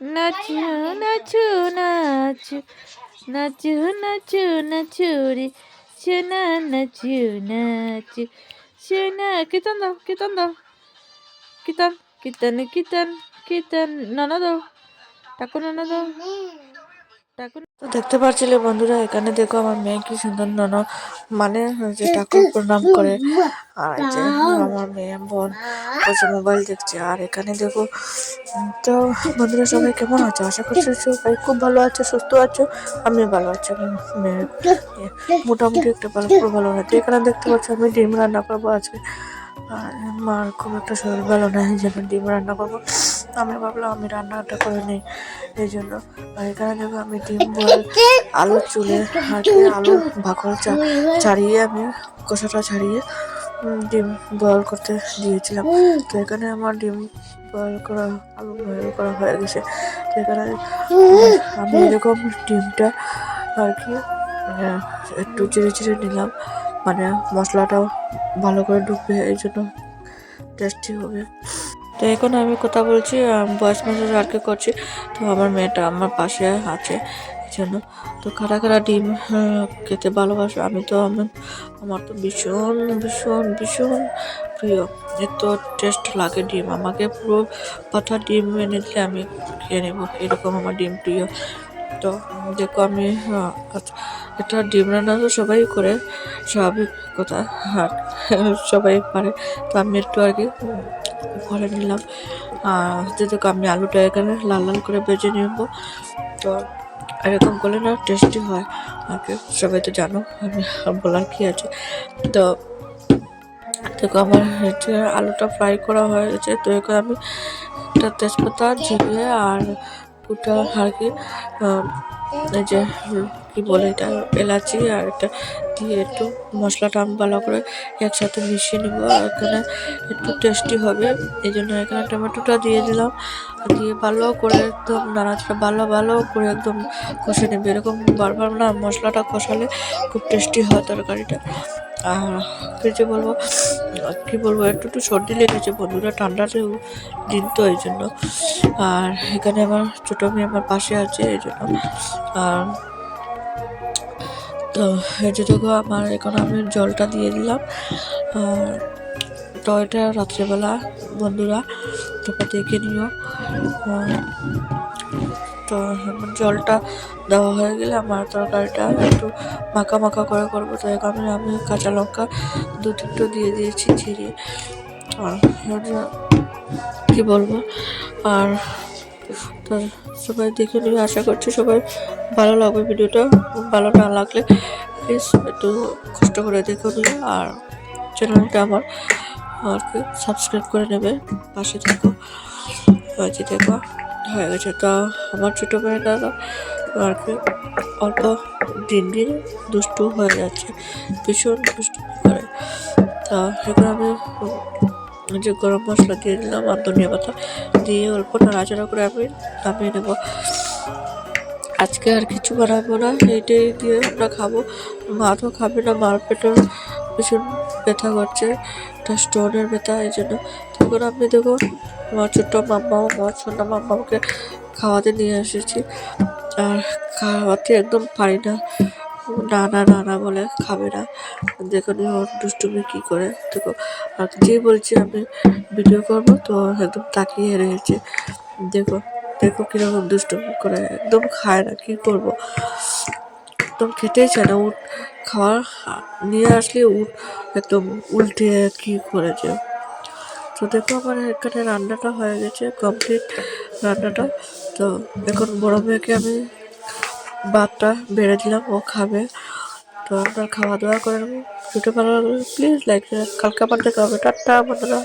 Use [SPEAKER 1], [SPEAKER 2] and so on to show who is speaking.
[SPEAKER 1] ナチューナチューナチューナチューナチューナチューリシュナナチューナチュ
[SPEAKER 2] ーシュナ来たんだ来たんだ来たん
[SPEAKER 1] 来
[SPEAKER 2] たね来たん来たん7度タコ7
[SPEAKER 1] 度
[SPEAKER 3] তো দেখতে পাচ্ছিলে বন্ধুরা, এখানে দেখো আমার মেয়ে কি সুন্দর নন মানে যে ঠাকুর প্রণাম করে। আর যে আমার মেয়ে বোন, বসে মোবাইল দেখছে। আর এখানে দেখো তো বন্ধুরা সবাই কেমন আছো? আশা করছি সবাই খুব ভালো আছে, সুস্থ আছো আমি ভালো আছি। মেয়ে মোটামুটি একটা ভালো, খুব ভালো আছে এখানে দেখতে পাচ্ছ আমি ডিম রান্না করব আজকে। আর মার খুব একটা শরীর ভালো না, এই জন্য ডিম রান্না করব। আমি ভাবলাম আমি রান্নাটা করে নিই। এই জন্য এখানে দেখো আমি ডিম বয়েল আলু চুলে কি? আলু ভাকল চা ছাড়িয়ে আমি কষাটা ছাড়িয়ে ডিম বয়েল করতে দিয়েছিলাম। তো এখানে আমার ডিম বয়েল করা আলু বয়েল করা হয়ে গেছে। তো এখানে আমি এরকম ডিমটা আর কি আহ, একটু চিড়ে চিড়ে নিলাম। মানে মশলাটাও ভালো করে ঢুকবে এই জন্য টেস্টি হবে। তো এখন আমি কথা বলছি বয়স মেসেজ আর কি করছি, তো আমার মেয়েটা আমার পাশে আছে, এই জন্য। তো খারা খারা ডিম খেতে ভালোবাসে, আমি তো, আমি, আমার তো ভীষণ ভীষণ ভীষণ প্রিয়। এত টেস্ট লাগে ডিম, আমাকে পুরো পাতা ডিম এনে দিলে আমি খেয়ে নেব, এরকম আমার ডিম প্রিয়। তো দেখো আমি আজ- এটা ডিম রান্না তো সবাই করে, স্বাভাবিক কথা, আর সবাই পারে, তো আমি একটু আর কি করে নিলাম। আর যেহেতু আমি আলুটা এখানে লাল লাল করে ভেজে নেব। তো এরকম করলে না টেস্টি হয়। আর সবাই তো জানো, আমি বলার কি আছে? তো দেখো আমার হচ্ছে আলুটা ফ্রাই করা হয়ে গেছে। তো এখন আমি একটা তেজপাতা জিরে আর কুটা আর কি যে কি বলে এটা? এলাচি আর এটা দিয়ে একটু মশলাটা আমি ভালো করে একসাথে মিশিয়ে নেব। এখানে একটু টেস্টি হবে। এই জন্য এখানে টমেটোটা দিয়ে দিলাম। দিয়ে ভালো করে একদম নাড়াচাড়া, ভালো ভালো করে একদম কষে নেবে। এরকম বারবার না মশলাটা কষালে খুব টেস্টি হয় তরকারিটা। আর কি যে বলব কি বলব, একটু একটু সর্দি লেগেছে বন্ধুরা ঠান্ডাতে দিন তো এই জন্য। আর এখানে আমার ছোটো মেয়ে আমার পাশে আছে, এই জন্য। আর তো যে আমার এখন আমি জলটা দিয়ে দিলাম। তো এটা রাত্রেবেলা, বন্ধুরা, তোমরা দেখে নিও। তো জলটা দেওয়া হয়ে গেলে আমার তরকারিটা একটু মাখা মাখা করে করব। তো এখানে আমি কাঁচা লঙ্কা দু তিনটে দিয়ে দিয়েছি ছিঁড়ে আর কি বলব? আর সবাই দেখে নিয়ে আশা করছি সবাই ভালো লাগবে ভিডিওটা। ভালো না লাগলে প্লিজ একটু কষ্ট করে দেখে নিও। আর চ্যানেলটা আমার আর কি সাবস্ক্রাইব করে নেবে। পাশে থাকো দেখো। হয়ে গেছে। তো আমার ছোটো মেয়েটা আর কি অল্প দিন দিন দুষ্টু হয়ে যাচ্ছে, ভীষণ দুষ্টু করে। তা এখন আমি যে গরম মশলা দিয়ে দিলাম আর ধনিয়া পাতা দিয়ে অল্প নাড়াচাড়া করে আমি নামিয়ে নেব। আজকে আর কিছু বানাবো না, এইটাই দিয়ে আমরা খাব। মা তো খাবে না, মার পেটের ভীষণ ব্যথা করছে একটা স্টোনের ব্যথা, এই জন্য তখন আমি দেখুন আমার ছোট্ট মাম্মা আমার ছোট মাম্মাকে খাওয়াতে নিয়ে এসেছি। আর খাওয়াতে একদম পারি না। না না না না বলে খাবে না। দেখুন ওর দুষ্টুমি কী করে। দেখো, আর যে বলছি আমি ভিডিও করব, তো একদম তাকিয়ে রয়েছে। দেখো দেখো কীরকম দুষ্টুমি করে। একদম খায় না, কী করব? একদম খেতেই চায় না। খাওয়ার নিয়ে আসলে একদম উল্টে কী করেছে? তো দেখো আমার এখানে রান্নাটা হয়ে গেছে কমপ্লিট রান্নাটা। তো এখন বড় মেয়েকে আমি ভাতটা বেড়ে দিলাম, ও খাবে। তো আমরা খাওয়া দাওয়া করে নেব। ভিডিও ভালো লাগলে প্লিজ লাইক কালকে আবার খাবে টাটা, বন্ধুরা।